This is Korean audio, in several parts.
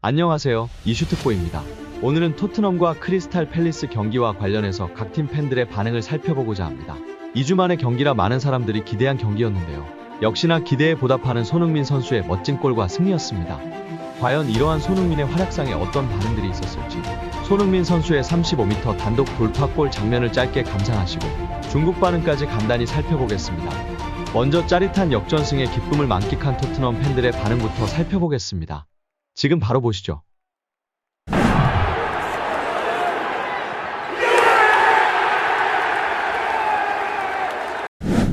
안녕하세요. 이슈특보입니다. 오늘은 토트넘과 크리스탈 팰리스 경기와 관련해서 각 팀 팬들의 반응을 살펴보고자 합니다. 2주 만의 경기라 많은 사람들이 기대한 경기였는데요. 역시나 기대에 보답하는 손흥민 선수의 멋진 골과 승리였습니다. 과연 이러한 손흥민의 활약상에 어떤 반응들이 있었을지 손흥민 선수의 35m 단독 돌파골 장면을 짧게 감상하시고 중국 반응까지 간단히 살펴보겠습니다. 먼저 짜릿한 역전승의 기쁨을 만끽한 토트넘 팬들의 반응부터 살펴보겠습니다. 지금 바로 보시죠.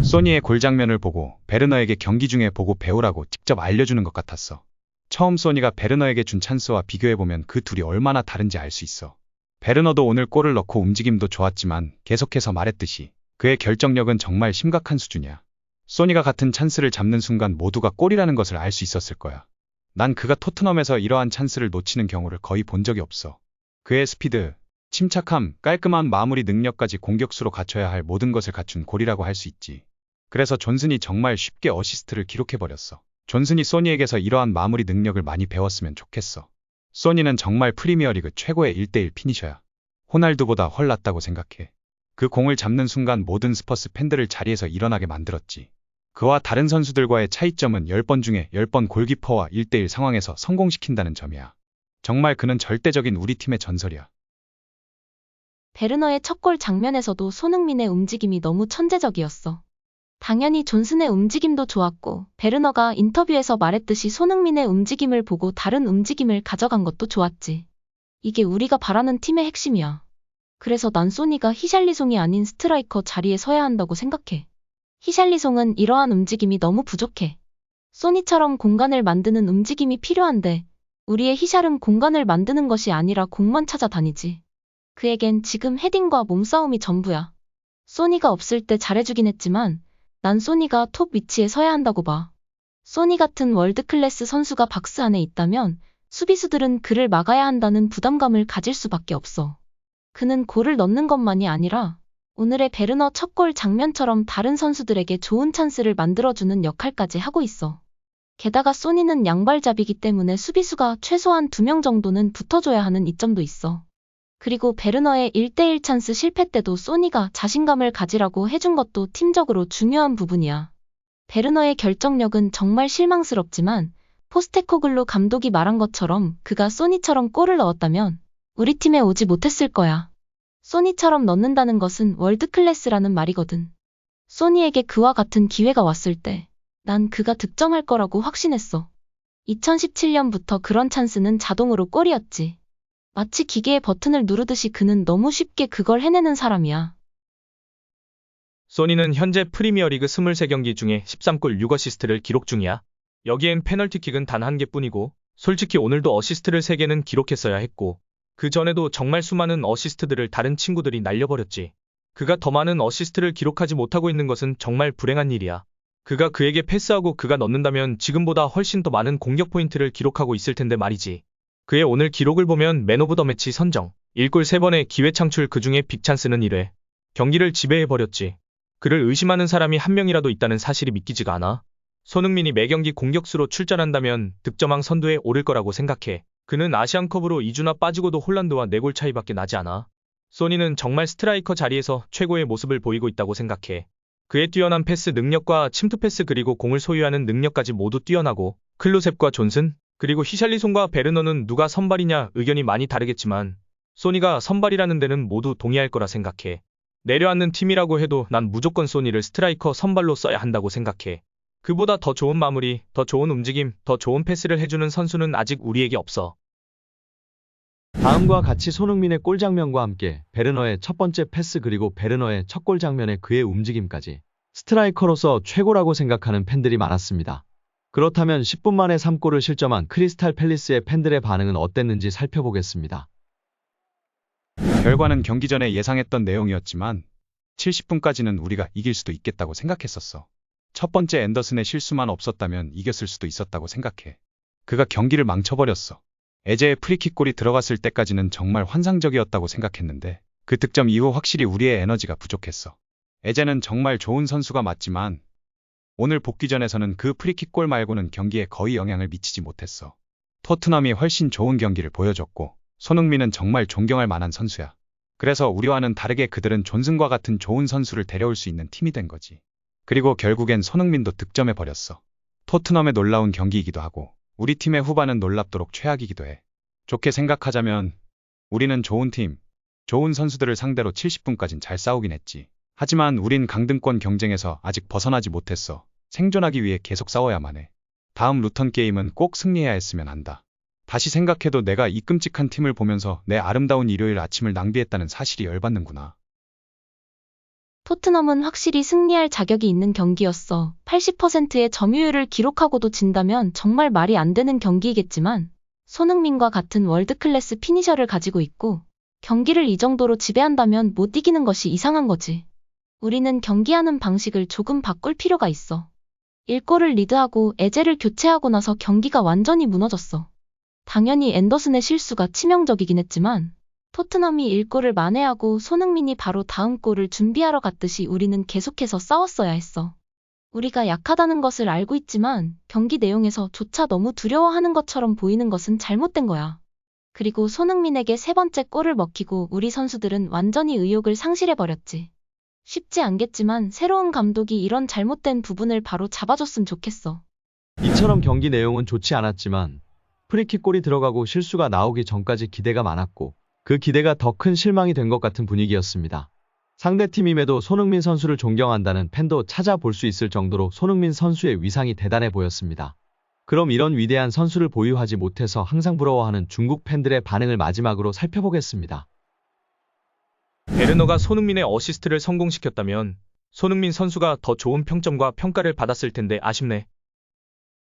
소니의 골 장면을 보고 베르너에게 경기 중에 보고 배우라고 직접 알려주는 것 같았어. 처음 소니가 베르너에게 준 찬스와 비교해보면 그 둘이 얼마나 다른지 알 수 있어. 베르너도 오늘 골을 넣고 움직임도 좋았지만 계속해서 말했듯이 그의 결정력은 정말 심각한 수준이야. 소니가 같은 찬스를 잡는 순간 모두가 골이라는 것을 알 수 있었을 거야. 난 그가 토트넘에서 이러한 찬스를 놓치는 경우를 거의 본 적이 없어. 그의 스피드, 침착함, 깔끔한 마무리 능력까지 공격수로 갖춰야 할 모든 것을 갖춘 골이라고 할 수 있지. 그래서 존슨이 정말 쉽게 어시스트를 기록해버렸어. 존슨이 소니에게서 이러한 마무리 능력을 많이 배웠으면 좋겠어. 소니는 정말 프리미어리그 최고의 1대1 피니셔야. 호날두보다 훨 낫다고 생각해. 그 공을 잡는 순간 모든 스퍼스 팬들을 자리에서 일어나게 만들었지. 그와 다른 선수들과의 차이점은 10번 중에 10번 골키퍼와 1대1 상황에서 성공시킨다는 점이야. 정말 그는 절대적인 우리 팀의 전설이야. 베르너의 첫 골 장면에서도 손흥민의 움직임이 너무 천재적이었어. 당연히 존슨의 움직임도 좋았고, 베르너가 인터뷰에서 말했듯이 손흥민의 움직임을 보고 다른 움직임을 가져간 것도 좋았지. 이게 우리가 바라는 팀의 핵심이야. 그래서 난 소니가 히샬리송이 아닌 스트라이커 자리에 서야 한다고 생각해. 히샬리송은 이러한 움직임이 너무 부족해. 소니처럼 공간을 만드는 움직임이 필요한데, 우리의 히샬은 공간을 만드는 것이 아니라 공만 찾아다니지. 그에겐 지금 헤딩과 몸싸움이 전부야. 소니가 없을 때 잘해주긴 했지만 난 소니가 톱 위치에 서야 한다고 봐. 소니 같은 월드클래스 선수가 박스 안에 있다면 수비수들은 그를 막아야 한다는 부담감을 가질 수밖에 없어. 그는 골을 넣는 것만이 아니라 오늘의 베르너 첫 골 장면처럼 다른 선수들에게 좋은 찬스를 만들어주는 역할까지 하고 있어. 게다가 소니는 양발잡이기 때문에 수비수가 최소한 두명 정도는 붙어줘야 하는 이점도 있어. 그리고 베르너의 1대1 찬스 실패 때도 소니가 자신감을 가지라고 해준 것도 팀적으로 중요한 부분이야. 베르너의 결정력은 정말 실망스럽지만 포스테코글루 감독이 말한 것처럼 그가 소니처럼 골을 넣었다면 우리 팀에 오지 못했을 거야. 소니처럼 넣는다는 것은 월드클래스라는 말이거든. 소니에게 그와 같은 기회가 왔을 때 난 그가 득점할 거라고 확신했어. 2017년부터 그런 찬스는 자동으로 골이었지. 마치 기계의 버튼을 누르듯이 그는 너무 쉽게 그걸 해내는 사람이야. 소니는 현재 프리미어리그 23경기 중에 13골 6어시스트를 기록 중이야. 여기엔 페널티킥은 단 한 개뿐이고 솔직히 오늘도 어시스트를 3개는 기록했어야 했고 그 전에도 정말 수많은 어시스트들을 다른 친구들이 날려버렸지. 그가 더 많은 어시스트를 기록하지 못하고 있는 것은 정말 불행한 일이야. 그가 그에게 패스하고 그가 넣는다면 지금보다 훨씬 더 많은 공격 포인트를 기록하고 있을 텐데 말이지. 그의 오늘 기록을 보면 맨 오브 더 매치 선정, 1골 3번의 기회 창출 그 중에 빅찬스는 1회. 경기를 지배해버렸지. 그를 의심하는 사람이 한 명이라도 있다는 사실이 믿기지가 않아. 손흥민이 매경기 공격수로 출전한다면 득점왕 선두에 오를 거라고 생각해. 그는 아시안컵으로 2주나 빠지고도 홀란드와 4골 차이밖에 나지 않아. 소니는 정말 스트라이커 자리에서 최고의 모습을 보이고 있다고 생각해. 그의 뛰어난 패스 능력과 침투 패스 그리고 공을 소유하는 능력까지 모두 뛰어나고 클로셉과 존슨 그리고 히샬리송과 베르너는 누가 선발이냐 의견이 많이 다르겠지만 소니가 선발이라는 데는 모두 동의할 거라 생각해. 내려앉는 팀이라고 해도 난 무조건 소니를 스트라이커 선발로 써야 한다고 생각해. 그보다 더 좋은 마무리, 더 좋은 움직임, 더 좋은 패스를 해주는 선수는 아직 우리에게 없어. 다음과 같이 손흥민의 골 장면과 함께 베르너의 첫 번째 패스 그리고 베르너의 첫 골 장면의 그의 움직임까지 스트라이커로서 최고라고 생각하는 팬들이 많았습니다. 그렇다면 10분 만에 3골을 실점한 크리스탈 팰리스의 팬들의 반응은 어땠는지 살펴보겠습니다. 결과는 경기 전에 예상했던 내용이었지만 70분까지는 우리가 이길 수도 있겠다고 생각했었어. 첫 번째 앤더슨의 실수만 없었다면 이겼을 수도 있었다고 생각해. 그가 경기를 망쳐버렸어. 에제의 프리킥골이 들어갔을 때까지는 정말 환상적이었다고 생각했는데 그 득점 이후 확실히 우리의 에너지가 부족했어. 에제는 정말 좋은 선수가 맞지만 오늘 복귀전에서는 그 프리킥골 말고는 경기에 거의 영향을 미치지 못했어. 토트넘이 훨씬 좋은 경기를 보여줬고 손흥민은 정말 존경할 만한 선수야. 그래서 우리와는 다르게 그들은 존슨과 같은 좋은 선수를 데려올 수 있는 팀이 된 거지. 그리고 결국엔 손흥민도 득점해 버렸어. 토트넘의 놀라운 경기이기도 하고 우리 팀의 후반은 놀랍도록 최악이기도 해. 좋게 생각하자면 우리는 좋은 팀, 좋은 선수들을 상대로 70분까진 잘 싸우긴 했지. 하지만 우린 강등권 경쟁에서 아직 벗어나지 못했어. 생존하기 위해 계속 싸워야만 해. 다음 루턴 게임은 꼭 승리해야 했으면 한다. 다시 생각해도 내가 이 끔찍한 팀을 보면서 내 아름다운 일요일 아침을 낭비했다는 사실이 열받는구나. 토트넘은 확실히 승리할 자격이 있는 경기였어. 80%의 점유율을 기록하고도 진다면 정말 말이 안 되는 경기이겠지만 손흥민과 같은 월드클래스 피니셔를 가지고 있고 경기를 이 정도로 지배한다면 못 이기는 것이 이상한 거지. 우리는 경기하는 방식을 조금 바꿀 필요가 있어. 1골을 리드하고 에제를 교체하고 나서 경기가 완전히 무너졌어. 당연히 앤더슨의 실수가 치명적이긴 했지만 토트넘이 1골을 만회하고 손흥민이 바로 다음 골을 준비하러 갔듯이 우리는 계속해서 싸웠어야 했어. 우리가 약하다는 것을 알고 있지만 경기 내용에서 조차 너무 두려워하는 것처럼 보이는 것은 잘못된 거야. 그리고 손흥민에게 세 번째 골을 먹히고 우리 선수들은 완전히 의욕을 상실해버렸지. 쉽지 않겠지만 새로운 감독이 이런 잘못된 부분을 바로 잡아줬으면 좋겠어. 이처럼 경기 내용은 좋지 않았지만 프리킥 골이 들어가고 실수가 나오기 전까지 기대가 많았고 그 기대가 더 큰 실망이 된 것 같은 분위기였습니다. 상대팀임에도 손흥민 선수를 존경한다는 팬도 찾아볼 수 있을 정도로 손흥민 선수의 위상이 대단해 보였습니다. 그럼 이런 위대한 선수를 보유하지 못해서 항상 부러워하는 중국 팬들의 반응을 마지막으로 살펴보겠습니다. 베르너가 손흥민의 어시스트를 성공시켰다면 손흥민 선수가 더 좋은 평점과 평가를 받았을 텐데 아쉽네.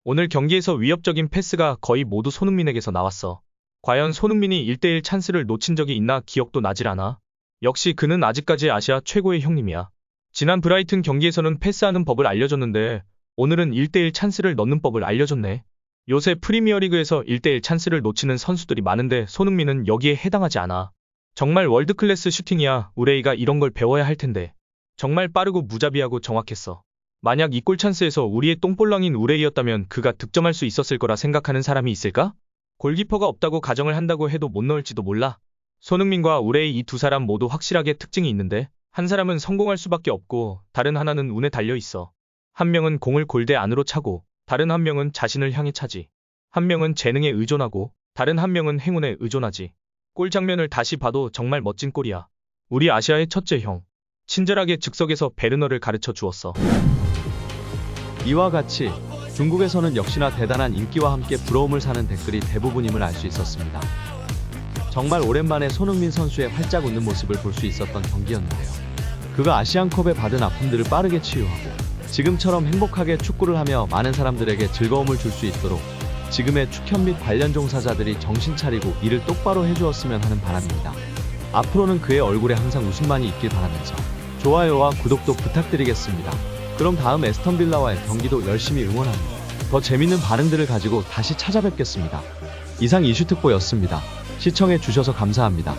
오늘 경기에서 위협적인 패스가 거의 모두 손흥민에게서 나왔어. 과연 손흥민이 1대1 찬스를 놓친 적이 있나 기억도 나질 않아. 역시 그는 아직까지 아시아 최고의 형님이야. 지난 브라이튼 경기에서는 패스하는 법을 알려줬는데 오늘은 1대1 찬스를 넣는 법을 알려줬네. 요새 프리미어리그에서 1대1 찬스를 놓치는 선수들이 많은데 손흥민은 여기에 해당하지 않아. 정말 월드클래스 슈팅이야. 우레이가 이런 걸 배워야 할 텐데. 정말 빠르고 무자비하고 정확했어. 만약 이 골 찬스에서 우리의 똥볼랑인 우레이였다면 그가 득점할 수 있었을 거라 생각하는 사람이 있을까? 골키퍼가 없다고 가정을 한다고 해도 못 넣을지도 몰라. 손흥민과 우레이 이 두 사람 모두 확실하게 특징이 있는데 한 사람은 성공할 수밖에 없고 다른 하나는 운에 달려 있어. 한 명은 공을 골대 안으로 차고 다른 한 명은 자신을 향해 차지. 한 명은 재능에 의존하고 다른 한 명은 행운에 의존하지. 골 장면을 다시 봐도 정말 멋진 골이야. 우리 아시아의 첫째 형. 친절하게 즉석에서 베르너를 가르쳐 주었어. 이와 같이 중국에서는 역시나 대단한 인기와 함께 부러움을 사는 댓글이 대부분임을 알 수 있었습니다. 정말 오랜만에 손흥민 선수의 활짝 웃는 모습을 볼 수 있었던 경기였는데요. 그가 아시안컵에 받은 아픔들을 빠르게 치유하고 지금처럼 행복하게 축구를 하며 많은 사람들에게 즐거움을 줄 수 있도록 지금의 축협 및 관련 종사자들이 정신 차리고 일을 똑바로 해주었으면 하는 바람입니다. 앞으로는 그의 얼굴에 항상 웃음만이 있길 바라면서 좋아요와 구독도 부탁드리겠습니다. 그럼 다음 에스턴 빌라와의 경기도 열심히 응원합니다. 더 재밌는 반응들을 가지고 다시 찾아뵙겠습니다. 이상 이슈특보였습니다. 시청해 주셔서 감사합니다.